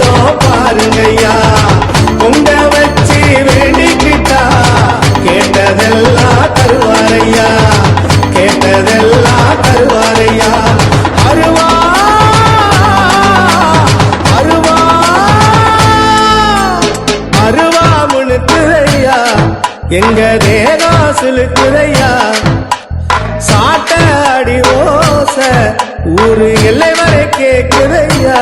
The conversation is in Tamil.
வருதோ பாருங்கய்யா. உங்க வச்சு வேண்டிக்கிட்டா. கேட்டதெல்லாம் தருவாரையா கேட்டதெல்லாம் தருவாரையா அருவா அருவா அருவா முழுத்துறையா எங்க தேகா சுழுத்துறையா சாட்டாடி ஓச ஊரு எல்லை வரை கேட்குதையா